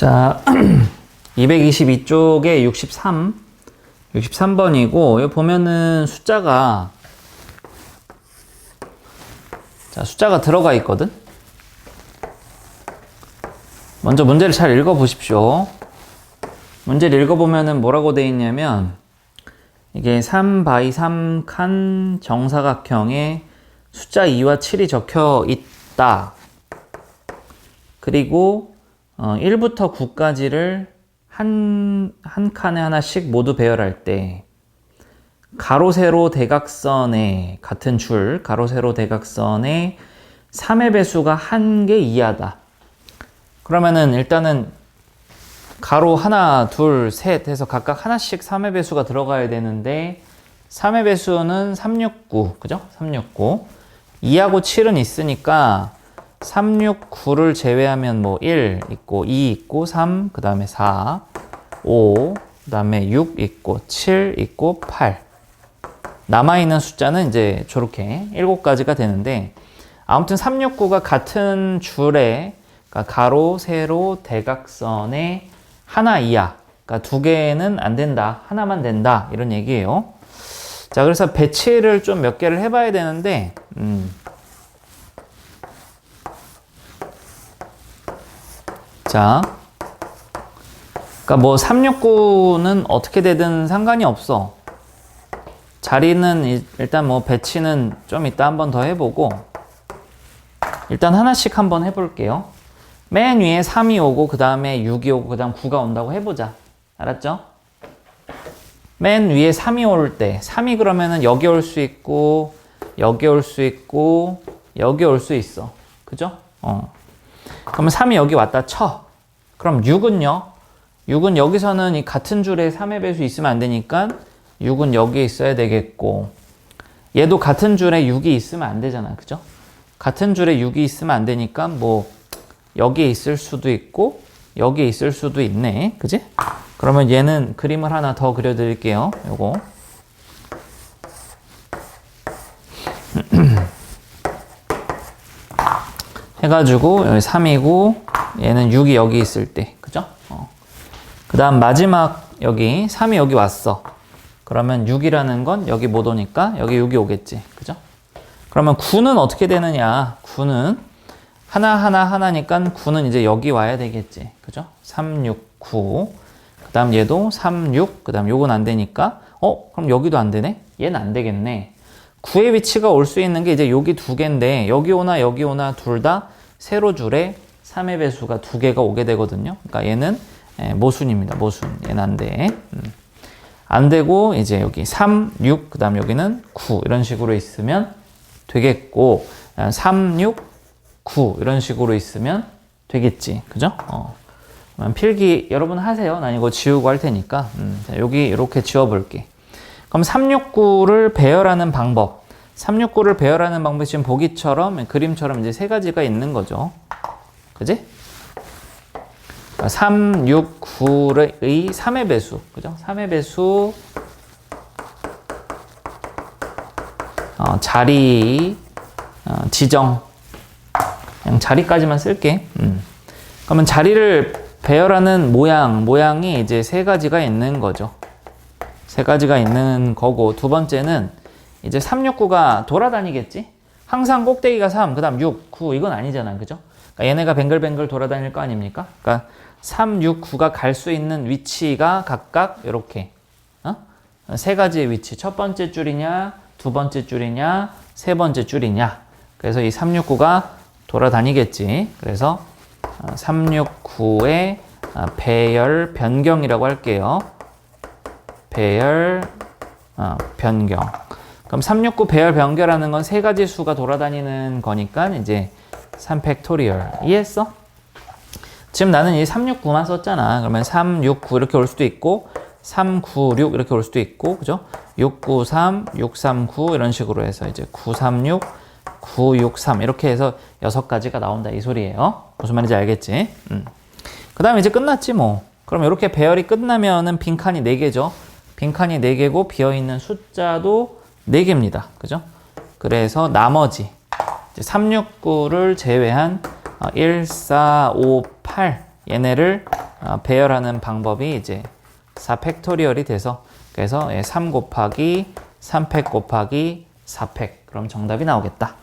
자, 222쪽에 63, 63번이고, 여기 보면은 숫자가, 자, 숫자가 들어가 있거든? 먼저 문제를 잘 읽어 보십시오. 문제를 읽어 보면은 뭐라고 돼 있냐면, 이게 3 바이 3칸 정사각형에 숫자 2와 7이 적혀 있다. 그리고 어, 1부터 9까지를 한, 한 칸에 하나씩 모두 배열할 때 가로, 세로, 대각선의 같은 줄, 가로, 세로, 대각선의 3의 배수가 한 개 이하다. 그러면은 일단은 가로 하나, 둘, 셋 해서 각각 하나씩 3의 배수가 들어가야 되는데 3의 배수는 369, 그죠? 369. 2하고 7은 있으니까 369를 제외하면 뭐 1 있고 2 있고 3, 그 다음에 4, 5, 그 다음에 6 있고 7 있고 8. 남아있는 숫자는 이제 저렇게 7가지가 되는데 아무튼 369가 같은 줄에 그러니까 가로, 세로, 대각선에 하나 이하 그러니까 두 개는 안 된다. 하나만 된다. 이런 얘기예요. 자, 그래서 배치를 좀 몇 개를 해봐야 되는데, 음. 자, 그러니까 뭐 369는 어떻게 되든 상관이 없어. 자리는 일단 뭐 배치는 좀 이따 한번 더 해보고, 일단 하나씩 한번 해볼게요. 맨 위에 3이 오고, 그 다음에 6이 오고, 그 다음 9가 온다고 해보자. 알았죠? 맨 위에 3이 올 때, 3이 그러면은 여기 올 수 있고, 여기 올 수 있고, 여기 올 수 있어. 그죠? 어. 그러면 3이 여기 왔다 쳐. 그럼 6은요? 6은 여기서는 이 같은 줄에 3의 배수 있으면 안 되니까 6은 여기에 있어야 되겠고, 얘도 같은 줄에 6이 있으면 안 되잖아. 그죠? 같은 줄에 6이 있으면 안 되니까 뭐, 여기에 있을 수도 있고, 여기에 있을 수도 있네. 그지? 그러면 얘는 그림을 하나 더 그려드릴게요. 요거. 해가지고 여기 3이고 얘는 6이 여기 있을 때 그죠? 어. 그 다음 마지막 여기 3이 여기 왔어. 그러면 6이라는 건 여기 못 오니까 여기 6이 오겠지. 그죠? 그러면 9는 어떻게 되느냐? 9는 하나 하나 하나니까 9는 이제 여기 와야 되겠지. 그죠? 3, 6, 9. 그 다음 얘도 3, 6. 그 다음 요건 안 되니까 어? 그럼 여기도 안 되네? 얘는 안 되겠네. 9의 위치가 올 수 있는 게 이제 여기 두 개인데 여기 오나 여기 오나 둘 다 세로 줄에 3의 배수가 두 개가 오게 되거든요. 그러니까 얘는 모순입니다. 모순. 얘는 안 돼. 음. 안 되고 이제 여기 3, 6, 그 다음 여기는 9 이런 식으로 있으면 되겠고 3, 6, 9 이런 식으로 있으면 되겠지. 그죠? 어. 필기 여러분 하세요. 난 이거 지우고 할 테니까 음. 자, 여기 이렇게 지워볼게. 그럼 369를 배열하는 방법. 369를 배열하는 방법이 지금 보기처럼, 그림처럼 이제 세 가지가 있는 거죠. 그지? 369의 3의 배수. 그죠? 3의 배수. 어, 자리, 어, 지정. 그냥 자리까지만 쓸게. 음. 그러면 자리를 배열하는 모양, 모양이 이제 세 가지가 있는 거죠. 세 가지가 있는 거고 두 번째는 이제 369가 돌아다니겠지? 항상 꼭대기가 3, 그 다음 6, 9 이건 아니잖아. 그죠? 그러니까 얘네가 뱅글뱅글 돌아다닐 거 아닙니까? 그러니까 3, 6, 9가 갈 수 있는 위치가 각각 이렇게 어? 세 가지의 위치. 첫 번째 줄이냐, 두 번째 줄이냐, 세 번째 줄이냐. 그래서 이 369가 돌아다니겠지. 그래서 369의 배열 변경이라고 할게요. 배열 어, 변경. 그럼 369 배열 변경하는 건 세 가지 수가 돌아다니는 거니까 이제 3 팩토리얼. 이해했어? 지금 나는 이 369만 썼잖아. 그러면 369 이렇게 올 수도 있고 396 이렇게 올 수도 있고 그죠? 693, 639 이런 식으로 해서 이제 936, 963 이렇게 해서 여섯 가지가 나온다 이 소리예요. 무슨 말인지 알겠지? 음. 그 다음에 이제 끝났지 뭐. 그럼 이렇게 배열이 끝나면은 빈칸이 4개죠. 빈칸이 4개고 비어있는 숫자도 4개입니다. 그죠? 그래서 나머지 369를 제외한 1, 4, 5, 8 얘네를 아, 배열하는 방법이 이제 4 팩토리얼이 돼서 그래서 예, 3 곱하기 3팩 곱하기 4팩 그럼 정답이 나오겠다.